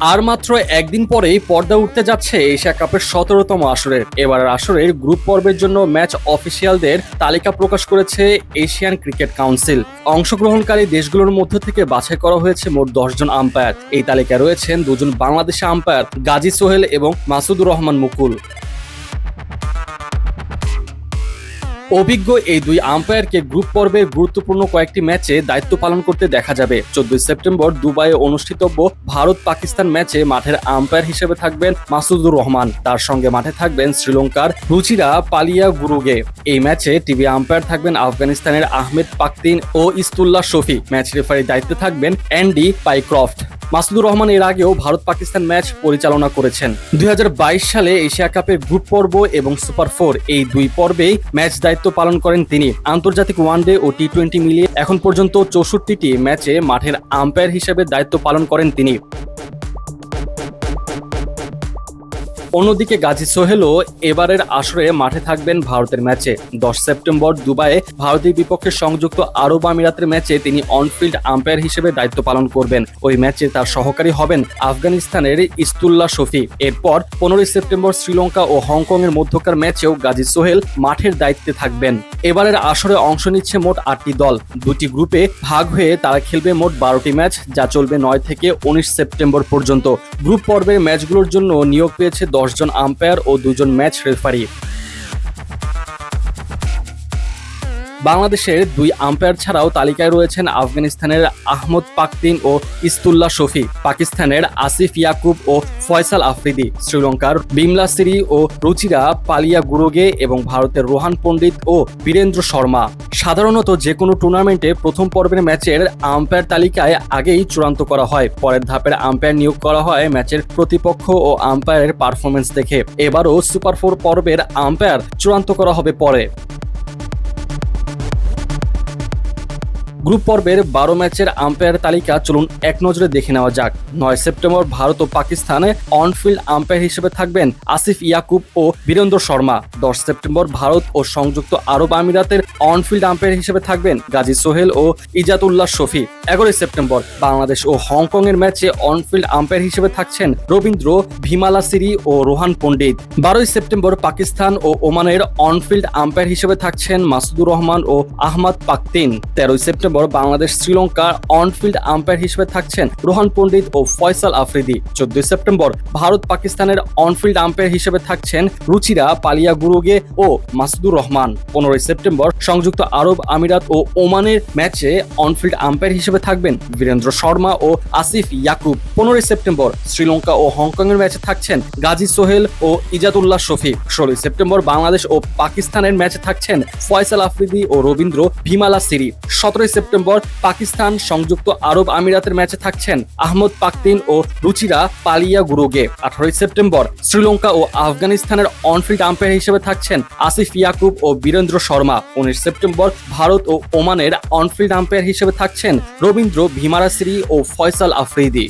আর মাত্র একদিন পরেই পর্দা উঠতে যাচ্ছে এশিয়া কাপের সতেরোতম আসরের। এবারের আসরের গ্রুপ পর্বের জন্য ম্যাচ অফিসিয়ালদের তালিকা প্রকাশ করেছে এশিয়ান ক্রিকেট কাউন্সিল। অংশগ্রহণকারী দেশগুলোর মধ্য থেকে বাছাই করা হয়েছে মোট দশজন আম্পায়ার। এই তালিকায় রয়েছেন দুজন বাংলাদেশি আম্পায়ার গাজী সোহেল এবং মাসুদুর রহমান মুকুল। অভিজ্ঞ এই দুই আম্পায়ারকে গ্রুপ পর্বের গুরুত্বপূর্ণ কয়েকটি ম্যাচে দায়িত্ব পালন করতে দেখা যাবে। চোদ্দই সেপ্টেম্বর দুবাইয়ে অনুষ্ঠিতব্য ভারত পাকিস্তান ম্যাচে মাঠের আম্পায়ার হিসেবে থাকবেন মাসুদুর রহমান। তার সঙ্গে মাঠে থাকবেন শ্রীলঙ্কার রুচিরা পালিয়া গুরুগে এই ম্যাচে টিভি আম্পায়ার থাকবেন আফগানিস্তানের আহমেদ পাকতিন ও ইস্তুল্লাহ শফি। ম্যাচ রেফারির দায়িত্বে থাকবেন অ্যান্ডি পাইক্রফট। মাসুদুর রহমান এর আগেও ভারত পাকিস্তান ম্যাচ পরিচালনা করেছেন। দুই হাজার বাইশ সালে এশিয়া কাপের গ্রুপ পর্ব এবং সুপার ফোর এই দুই পর্বেই ম্যাচ দায়িত্ব পালন করেন তিনি। আন্তর্জাতিক ওয়ানডে ও টি টোয়েন্টি মিলিয়ে এখন পর্যন্ত চৌষট্টিটি ম্যাচে মাঠের আম্পায়ার হিসেবে দায়িত্ব পালন করেন তিনি। অন্যদিকে গাজী সোহেলও এবারের আসরে মাঠে থাকবেন ভারতের ম্যাচে। দশ সেপ্টেম্বর দুবাইয়ে ভারতের বিপক্ষে সংযুক্ত আরব আমিরাতের ম্যাচে তিনি অনফিল্ড আম্পায়ার হিসেবে দায়িত্ব পালন করবেন। ওই ম্যাচে তার সহকারী হবেন আফগানিস্তানের ইস্তুল্লাহ শফি এরপর পনেরোই সেপ্টেম্বর শ্রীলঙ্কা ও হংকং এর মধ্যকার ম্যাচেও গাজী সোহেল মাঠের দায়িত্বে থাকবেন। এবারের আসরে অংশ নিচ্ছে মোট আটটি দল। দুটি গ্রুপে ভাগ হয়ে তারা খেলবে মোট বারোটি ম্যাচ, যা চলবে নয় থেকে উনিশ সেপ্টেম্বর পর্যন্ত। গ্রুপ পর্বের ম্যাচগুলোর জন্য নিয়োগ পেয়েছে দশজন আম্পায়ার ও দুজন ম্যাচ রেফারি বাংলাদেশের দুই আম্পায়ার ছাড়াও তালিকায় রয়েছেন আফগানিস্তানের আহমদ পাকতিন ও ইস্তুল্লাহ শফি, পাকিস্তানের আসিফ ইয়াকুব ও ফয়সাল আফ্রিদি, শ্রীলঙ্কার বিমলা সিরি ও রুচিরা পালিয়া গুরুগে এবং ভারতের রোহান পণ্ডিত ও বীরেন্দ্র শর্মা। সাধারণত যে কোনো টুর্নামেন্টে প্রথম পর্বের ম্যাচের আম্পায়ার তালিকায় আগেই চূড়ান্ত করা হয়। পরের ধাপের আম্পায়ার নিয়োগ করা হয় ম্যাচের প্রতিপক্ষ ও আম্পায়ারের পারফরমেন্স দেখে। এবারও সুপার ফোর পর্বের আম্পায়ার চূড়ান্ত করা হবে পরে। গ্রুপ পর্বের বারো ম্যাচের আম্পায়ার তালিকা চলুন এক নজরে দেখে নেওয়া যাক। নয় সেপ্টেম্বর ভারত ও পাকিস্তানে অনফিল্ড আম্পায়ার হিসেবে থাকবেন আসিফ ইয়াকুব ও বীরেন্দ্র শর্মা। দশ সেপ্টেম্বর ভারত ও সংযুক্ত আরব আমিরাতের অনফিল্ড আম্পায়ার হিসেবে থাকবেন গাজী সোহেল ও ইজাতুল্লাহ শফি। এগারোই সেপ্টেম্বর বাংলাদেশ ও হংকং এর ম্যাচে অনফিল্ড আম্পায়ার হিসেবে থাকছেন রবীন্দ্র, ভিমালা সিরি ও রোহান পণ্ডিত। বারোই সেপ্টেম্বর পাকিস্তান ও ওমানের অনফিল্ড আম্পায়ার হিসেবে থাকছেন মাসুদুর রহমান ও আহমদ পাকতিন তেরোই সেপ্টেম্বর বাংলাদেশ শ্রীলঙ্কার অনফিল্ড আম্পায়ার হিসেবে থাকছেন রোহান পণ্ডিত ও ফয়সাল আফ্রিদি। চোদ্দই সেপ্টেম্বর ভারত পাকিস্তানের অনফিল্ড আম্পায়ার হিসেবে থাকছেন রুচিরা পালিয়া গুরুগে ও মাসুদুর রহমান। পনেরোই সেপ্টেম্বর সংযুক্ত আরব আমিরাত ও ওমানের ম্যাচে অনফিল্ড আম্পায়ার হিসেবে থাকবেন বীরেন্দ্র শর্মা ও আসিফ ইয়াকুব। পনেরোই সেপ্টেম্বর শ্রীলঙ্কা ও হংকং এর ম্যাচে থাকছেন গাজী সোহেল ও ইজাদুল্লাহ শফি। ষোলোই সেপ্টেম্বর বাংলাদেশ ও পাকিস্তানের ম্যাচে থাকছেন ফয়সাল আফ্রিদি ও রবীন্দ্র ভিমালা সিরি। সতেরোই সেপ্টেম্বর পাকিস্তান সংযুক্ত আরব আমিরাতের ম্যাচে থাকছেন আহমদ পাকতিন ও রুচিরা পালিয়া গুরুগে আঠারোই সেপ্টেম্বর শ্রীলঙ্কা ও আফগানিস্তানের অনফিল্ড আম্পায়ার হিসেবে থাকছেন আসিফ ইয়াকুব ও বীরেন্দ্র শর্মা। উনিশ সেপ্টেম্বর ভারত ও ওমানের অনফিল্ড আম্পায়ার হিসেবে থাকছেন রবীন্দ্র ভিমারাসিরি ও ফয়সাল আফ্রিদি।